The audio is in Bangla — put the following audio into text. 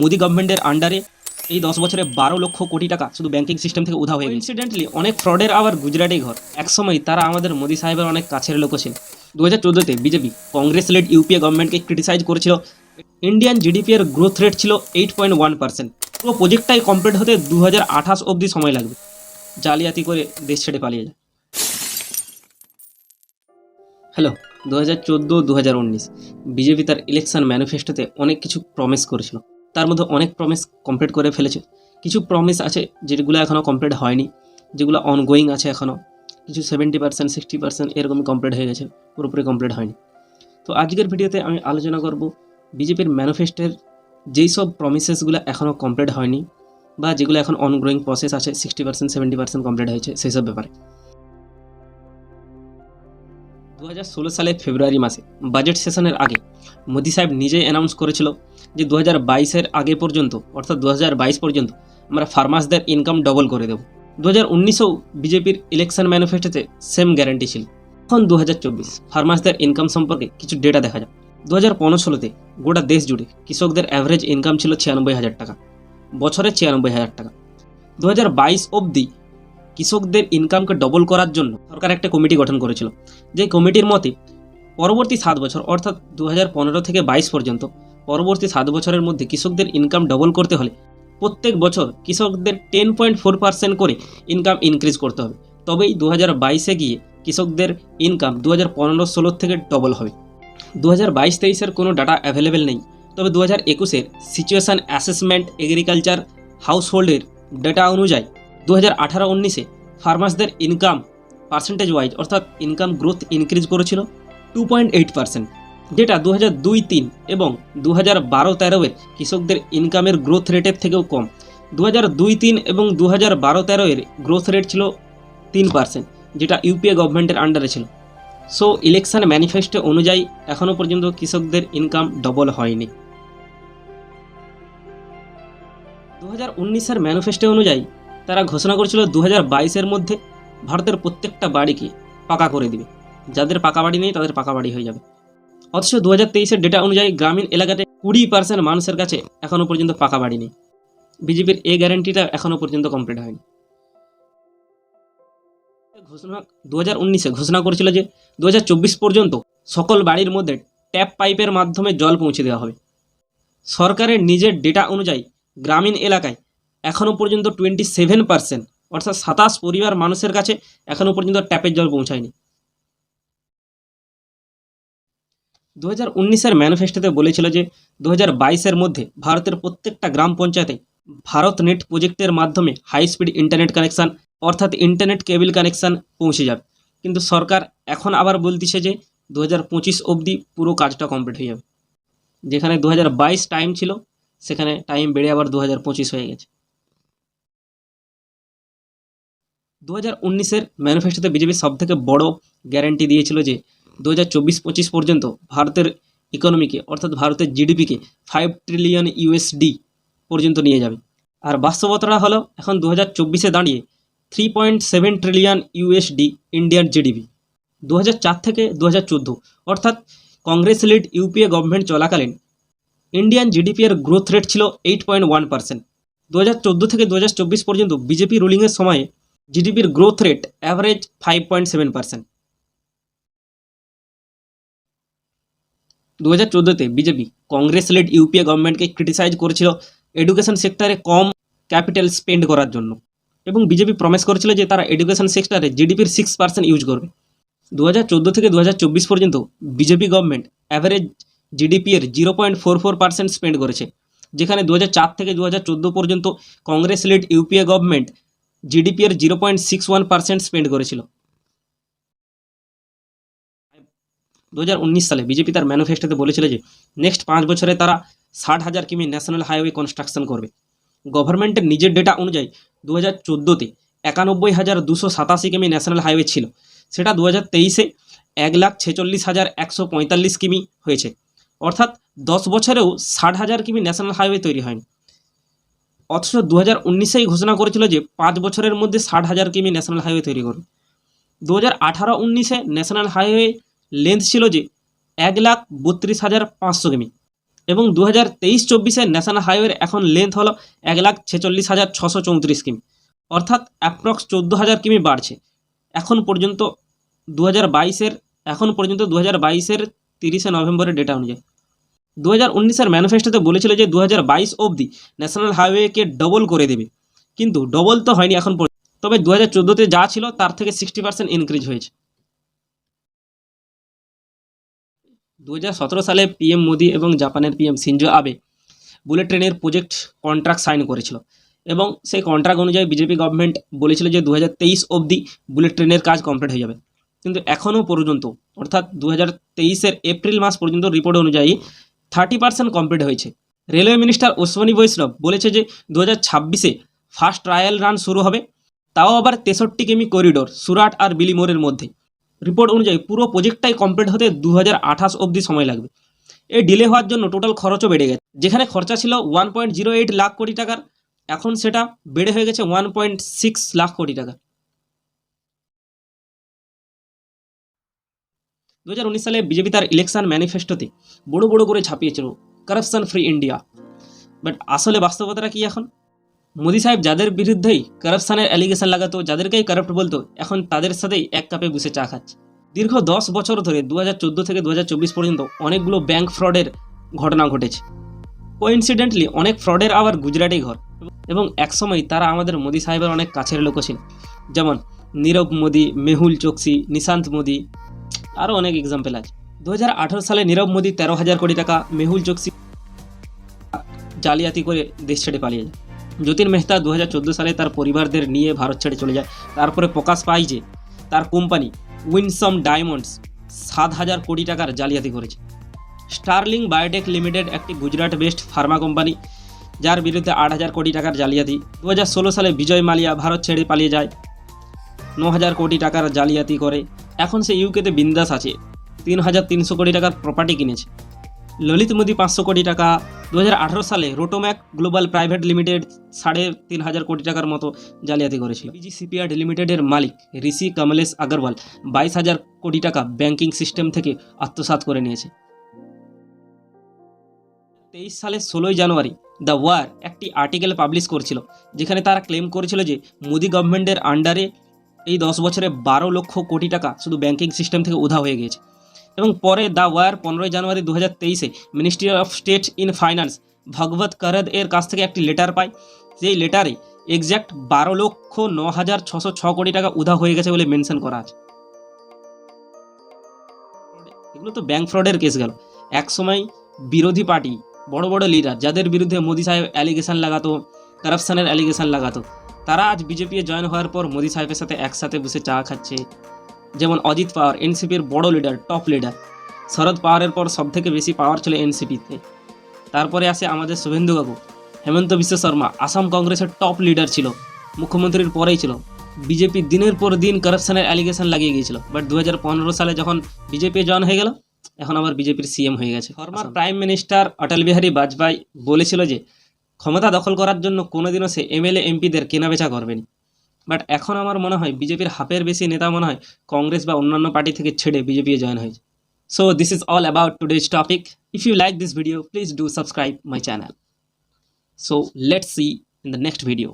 মোদি গভর্নমেন্টের আন্ডারে এই দশ বছরে বারো লক্ষ কোটি টাকা শুধু ব্যাংকিং সিস্টেম থেকে উধা হয়ে ইনসিডেন্টলি অনেক ফ্রডের আবার গুজরাটেই ঘর। একসময় তারা আমাদের মোদি সাহেবের অনেক কাছের লোক ছিল। দু হাজার চোদ্দোতে বিজেপি কংগ্রেস লেড ইউপিএ গভর্নমেন্টকে ক্রিটিসাইজ করেছিল। ইন্ডিয়ান জিডিপি এর গ্রোথ রেট ছিল এইট পয়েন্ট ওয়ান পার্সেন্ট পুরো প্রজেক্টটাই কমপ্লিট হতে দু হাজার আঠাশ অবধি সময় লাগবে। জালিয়াতি করে দেশ ছেড়ে পালিয়ে যায়। হ্যালো দু হাজার চোদ্দ দু হাজার উনিশ। বিজেপি তার ইলেকশন ম্যানিফেস্টোতে অনেক কিছু প্রমিস করেছিল। তার মধ্যে অনেক প্রমিস কমপ্লিট করে ফেলেছে। কিছু প্রমিস আছে যেগুলো এখনও কমপ্লিট হয়নি, যেগুলো অনগোয়িং আছে এখনও কিছু সেভেন্টি পার্সেন্ট সিক্সটি পার্সেন্ট এরকমই কমপ্লিট হয়ে গেছে, পুরোপুরি কমপ্লিট হয়নি। তো আজকের ভিডিওতে আমি আলোচনা করব বিজেপির ম্যানিফেস্টোর যেই সব প্রমিসেসগুলো এখনও কমপ্লিট হয়নি বা যেগুলো এখন অনগ্রোয়িং প্রসেস আছে sixty percent seventy percent complete হয়েছে, সেই সব ব্যাপারে। দু হাজার ষোলো সালের ফেব্রুয়ারি মাসে বাজেট সেশনের আগে মোদি সাহেব নিজেই অ্যানাউন্স করেছিল যে দু হাজার আগে পর্যন্ত, অর্থাৎ দু হাজার বাইশ পর্যন্ত আমরা ফার্মার্সদের ইনকাম ডবল করে দেবো। দু হাজার উনিশেও বিজেপির ইলেকশন ম্যানিফেস্টোতে সেম গ্যারান্টি ছিল। এখন দু হাজার চব্বিশ ফার্মার্সদের ইনকাম সম্পর্কে কিছু ডেটা দেখা যাক। দু হাজার পনেরো ষোলোতে গোটা দেশ জুড়ে কৃষকদের অ্যাভারেজ ইনকাম ছিল ছিয়ানব্বই হাজার টাকা। বছরে ছিয়ানব্বই হাজার টাকা। দু হাজার বাইশ অবধি কৃষকদের ইনকামকে ডবল করার জন্য সরকার একটা কমিটি গঠন করেছিল। যে কমিটির মতে পরবর্তী সাত বছর, অর্থাৎ দু হাজার পনেরো থেকে বাইশ পর্যন্ত পরবর্তী সাত বছরের মধ্যে কৃষকদের ইনকাম ডবল করতে হলে প্রত্যেক বছর কৃষকদের টেন পয়েন্ট ফোর পার্সেন্ট করে ইনকাম ইনক্রিজ করতে হবে। তবেই দু হাজার বাইশে গিয়ে কৃষকদের ইনকাম দু হাজার পনেরো ষোলোর থেকে ডবল হবে। দু হাজার বাইশ তেইশের কোনো ডাটা অ্যাভেলেবেল নেই। তবে দু হাজার একুশের সিচুয়েশান অ্যাসেসমেন্ট এগ্রিকালচার হাউস হোল্ডের ডেটা অনুযায়ী দু হাজার আঠারো উনিশে ফার্মার্সদের ইনকাম পার্সেন্টেজ ওয়াইজ অর্থাৎ ইনকাম গ্রোথ ইনক্রিজ করেছিল টু পয়েন্ট এইট পার্সেন্ট যেটা দু হাজার দুই তিন এবং দু হাজার বারো তেরোয়ের কৃষকদের ইনকামের গ্রোথ রেটের থেকেও কম। দু হাজার দুই তিন এবং দু হাজার বারো তেরোয়ের গ্রোথ রেট ছিল তিন পার্সেন্ট যেটা ইউপিএ গভর্নমেন্টের আন্ডারে ছিল। সো ইলেকশন ম্যানিফেস্টো অনুযায়ী এখনও পর্যন্ত কৃষকদের ইনকাম ডবল হয়নি। দু হাজার উনিশের ম্যানিফেস্টো অনুযায়ী তারা ঘোষণা করেছিল দু হাজার মধ্যে ভারতের প্রত্যেকটা বাড়িকে পাকা করে দিবে। যাদের পাকা বাড়ি নেই, তাদের পাকা বাড়ি হয়ে যাবে। অথচ দু হাজার তেইশের ডেটা অনুযায়ী গ্রামীণ এলাকাতে কুড়ি পার্সেন্ট মানুষের কাছে এখনও পর্যন্ত পাকা বাড়ি নেই। বিজেপির এই গ্যারান্টিটা এখনও পর্যন্ত কমপ্লিট হয়নি। ঘোষণা দু হাজার উনিশে ঘোষণা করেছিল যে দু হাজার চব্বিশ পর্যন্ত সকল বাড়ির মধ্যে ট্যাপ পাইপের মাধ্যমে জল পৌঁছে দেওয়া হবে। সরকারের নিজের ডেটা অনুযায়ী গ্রামীণ এলাকায় এখনও পর্যন্ত টোয়েন্টি সেভেন পার্সেন্ট অর্থাৎ সাতাশ পরিবার মানুষের কাছে এখনও পর্যন্ত ট্যাপের জল পৌঁছায়নি। দু হাজার উনিশের ম্যানিফেস্টোতে বলেছিল যে দু হাজার বাইশের মধ্যে ভারতের প্রত্যেকটা গ্রাম পঞ্চায়েতে ভারত নেট প্রজেক্টের মাধ্যমে হাই স্পিড ইন্টারনেট কানেকশান অর্থাৎ ইন্টারনেট কেবল কানেকশান পৌঁছে যাবে। কিন্তু সরকার এখন আবার বলতেছে যে দু হাজার পঁচিশ অবধি পুরো কাজটা কমপ্লিট হয়ে যাবে। যেখানে দু হাজার বাইশ টাইম ছিল, সেখানে টাইম বেড়ে আবার দু হাজার পঁচিশ হয়ে গেছে। দু হাজার উনিশের ম্যানিফেস্টোতে বিজেপি সবথেকে বড় গ্যারান্টি দিয়েছিল যে দু হাজার চব্বিশ পঁচিশ পর্যন্ত ভারতের ইকোনমিকে অর্থাৎ ভারতের জিডিপিকে ফাইভ ট্রিলিয়ন ইউএসডি পর্যন্ত নিয়ে যাবে। আর বাস্তবতাটা হলো, এখন দু হাজার চব্বিশে দাঁড়িয়ে three point seven trillion USD Indian GDP দু হাজার চার থেকে দু হাজার চোদ্দ, অর্থাৎ কংগ্রেস লিড ইউপিএ গভর্নমেন্ট চলাকালীন ইন্ডিয়ান জিডিপি এর গ্রোথ রেট ছিল এইট পয়েন্ট ওয়ান পার্সেন্ট দু হাজার চোদ্দ থেকে দু হাজার চব্বিশ পর্যন্ত বিজেপি রুলিংয়ের সময়ে জিডিপির growth rate average five point seven percent দু হাজার বিজেপি কংগ্রেস লেড ইউপিএ গভর্নমেন্টকে ক্রিটিসাইজ করেছিল এডুকেশন সেক্টরে কম ক্যাপিটাল স্পেন্ড করার জন্য। এবং বিজেপি প্রমিস করেছিল যে তারা এডুকেশন সেক্টরে জিডিপির সিক্স পার্সেন্ট ইউজ করবে। দু হাজার চোদ্দ থেকে দু হাজার চব্বিশ পর্যন্ত বিজেপি গভর্নমেন্ট অ্যাভারেজ জিডিপি এর zero point four four percent spend করেছে। যেখানে দু হাজার চার থেকে দু হাজার চোদ্দ পর্যন্ত Congress led UPA government GDP এর zero point six one percent spend করেছিল। দু হাজার উনিশ সালে বিজেপি তার ম্যানিফেস্টোতে বলেছিল যে নেক্সট পাঁচ বছরে তারা ষাট হাজার কিমি ন্যাশনাল হাইওয়ে কনস্ট্রাকশন করবে। গভর্নমেন্টের নিজের ডেটা অনুযায়ী দু হাজার চোদ্দোতে একানব্বই হাজার দুশো সাতাশি কিমি ন্যাশনাল হাইওয়ে ছিল। সেটা দু হাজার তেইশে এক লাখ ছেচল্লিশ হাজার একশো পঁয়তাল্লিশ কিমি হয়েছে। অর্থাৎ দশ বছরেও ষাট হাজার কিমি ন্যাশনাল হাইওয়ে তৈরি হয়নি। অথচ দু হাজার উনিশেই ঘোষণা করেছিল যে পাঁচ বছরের মধ্যে ষাট হাজার কিমি ন্যাশনাল হাইওয়ে তৈরি করবে। দু হাজার আঠারো উনিশে ন্যাশনাল হাইওয়ে লেন্থ ছিল যে এক লাখ বত্রিশ হাজার পাঁচশো কিমি এবং দু হাজার তেইশ চব্বিশে ন্যাশনাল হাইওয়ের এখন লেন্থ হলো এক লাখ ছেচল্লিশ হাজার ছশো চৌত্রিশ কিমি। অর্থাৎ অ্যাপ্রক্স চোদ্দ হাজার কিমি বাড়ছে। এখন পর্যন্ত দু হাজার বাইশের, এখন পর্যন্ত দু হাজার বাইশের তিরিশে নভেম্বরের ডেটা অনুযায়ী। দু হাজার উনিশের ম্যানিফেস্টোতে বলেছিল যে দু হাজার বাইশ অবধি ন্যাশনাল হাইওয়েকে ডবল করে দেবে। কিন্তু ডবল তো হয়নি এখন পর্যন্ত। তবে দু হাজার চোদ্দোতে যা ছিল তার থেকে সিক্সটি পার্সেন্ট ইনক্রিজ হয়েছে। দু হাজার সতেরো সালে পিএম মোদি এবং জাপানের পিএম সিনজো আবে বুলেট ট্রেনের প্রজেক্ট কন্ট্রাক্ট সাইন করেছিল। এবং সেই কন্ট্রাক্ট অনুযায়ী বিজেপি গভর্নমেন্ট বলেছিল যে দু হাজার তেইশ অবধি বুলেট ট্রেনের কাজ কমপ্লিট হয়ে যাবে। কিন্তু এখনও পর্যন্ত, অর্থাৎ দু হাজার এপ্রিল মাস পর্যন্ত রিপোর্ট অনুযায়ী থার্টি পার্সেন্ট কমপ্লিট হয়েছে। রেলওয়ে মিনিস্টার অশ্বিনী বৈষ্ণব বলেছে যে দু হাজার ছাব্বিশে ফার্স্ট ট্রায়াল রান শুরু হবে, তাও আবার তেষট্টি কিমি করিডোর সুরাট আর বিলিমোরের মধ্যে। রিপোর্ট অনুযায়ী পুরো প্রজেক্টটাই কমপ্লিট হতে দু হাজার আঠাশ অবধি সময় লাগবে। এই ডিলে হওয়ার জন্য টোটাল খরচও বেড়ে গেছে। যেখানে খরচা ছিল one point zero eight lakh crore টাকার, এখন সেটা বেড়ে হয়ে গেছে ওয়ান পয়েন্ট সিক্স লাখ কোটি টাকা দু হাজার উনিশ সালে বিজেপি তার ইলেকশন ম্যানিফেস্টোতে বড় বড় করে ছাপিয়েছিল কারাপশন ফ্রি ইন্ডিয়া বাট আসলে বাস্তবতাটা কি এখন? মোদি সাহেব যাদের বিরুদ্ধেই কারাপশনের অ্যালিগেশন লাগাতো, যাদেরকেই কারাপ্ট বলতো, এখন তাদের সাথেই এক কাপে বসে চা খাচ্ছে। দীর্ঘ দশ বছর ধরে দু হাজার চোদ্দ থেকে দু হাজার চব্বিশ পর্যন্ত অনেকগুলো ব্যাংক ফ্রডের ঘটনা ঘটেছে। কোইন্সিডেন্টলি অনেক ফ্রডের আবার গুজরাটেই ঘর। এবং একসময় তারা আমাদের মোদি সাহেবের অনেক কাছের লোকও ছিল। যেমন নীরব মোদি, মেহুল চোকসি, নিশান্ত মোদি আরও অনেক এক্সাম্পল আছে। দু হাজার আঠেরো সালে নীরব মোদী তেরো হাজার কোটি টাকা মেহুল চোকসি জালিয়াতি করে দেশ ছেড়ে পালিয়ে যায়। যতীন মেহতা দু হাজার চোদ্দ সালে তার পরিবারদের নিয়ে ভারত ছেড়ে চলে যায়। তারপরে প্রকাশ পায় যে তার কোম্পানি উইনসম ডায়মন্ডস সাত হাজার কোটি টাকার জালিয়াতি করেছে। স্টার্লিং বায়োটেক লিমিটেড একটি গুজরাট বেস্ট ফার্মা কোম্পানি যার বিরুদ্ধে আট হাজার কোটি টাকার জালিয়াতি। দু হাজার ষোলো সালে বিজয় মালিয়া ভারত ছেড়ে পালিয়ে যায়। ন হাজার কোটি টাকার জালিয়াতি করে। এখন সে ইউকেতে বিন্দাস আছে। তিন হাজার তিনশো কোটি টাকার প্রপার্টি কিনেছে। ললিত মোদি পাঁচশো কোটি টাকা দু হাজার আঠেরো সালে রোটোম্যাক গ্লোবাল প্রাইভেট লিমিটেড সাড়ে তিন হাজার কোটি টাকার মতো জালিয়াতি করেছিল। বিজি লিমিটেডের মালিক ঋষি কমলেশ আগরওয়াল বাইশ হাজার কোটি টাকা ব্যাংকিং সিস্টেম থেকে আত্মসাৎ করে নিয়েছে। তেইশ সালের ষোলোই জানুয়ারি দ্য ওয়ার একটি আর্টিকেল পাবলিশ করছিল, যেখানে তারা ক্লেম করেছিল যে মোদি গভর্নমেন্টের আন্ডারে এই দশ বছরে বারো লক্ষ কোটি টাকা শুধু ব্যাংকিং সিস্টেম থেকে উধা হয়ে গিয়েছে। এবং পরে দ্য ওয়ার পনেরোই জানুয়ারি দু হাজার তেইশে ministry of state in finance Bhagwat Karad এর কাছ থেকে একটি লেটার পায়। যেই লেটারে এক্স্যাক্ট বারো লক্ষ ন হাজার ছশো ছ কোটি টাকা উধা হয়ে গেছে বলে মেনশন করা আছে। এগুলো তো ব্যাংক ফ্রডের কেস গেল। এক সময় বিরোধী পার্টি বড় বড় লিডার যাদের বিরুদ্ধে মোদি সাহেব অ্যালিগেশন লাগাতো কারাপশনের অ্যালিগেশন লাগাতো তারা আজ বিজেপি জয়েন হওয়ার পর মোদি সাহেবের সাথে একসাথে বসে চা খাচ্ছে। যেমন অজিত পাওয়ার এনসিপির বড় লিডার টপ লিডার শরদ পাওয়ারের পর সব থেকে বেশি পাওয়ার ছিল এনসিপিতে। তারপরে আসে আমাদের শুভেন্দু বাবু হেমন্ত বিশ্ব শর্মা আসাম কংগ্রেসের টপ লিডার ছিল। মুখ্যমন্ত্রীর পরেই ছিল। বিজেপি দিনের পর দিন কারাপশনের অ্যালিগেশন লাগিয়ে গিয়েছিল। বাট দু হাজার পনেরো সালে যখন বিজেপি জয়েন হয়ে গেল এখন আবার বিজেপির সিএম হয়ে গেছে। Former prime minister Atal Bihari Vajpayee বলেছিল যে ক্ষমতা দখল করার জন্য কোনোদিনও সে এমএলএ, এমপিদের কেনাবেচা করবেনি। বাট এখন আমার মনে হয় বিজেপির হাফের বেশি নেতা মনে হয় কংগ্রেস বা অন্যান্য পার্টি থেকে ছেড়ে বিজেপি জয়েন হয়েছে। So this is all about today's topic if you like this video please do subscribe my channel so let's see in the next video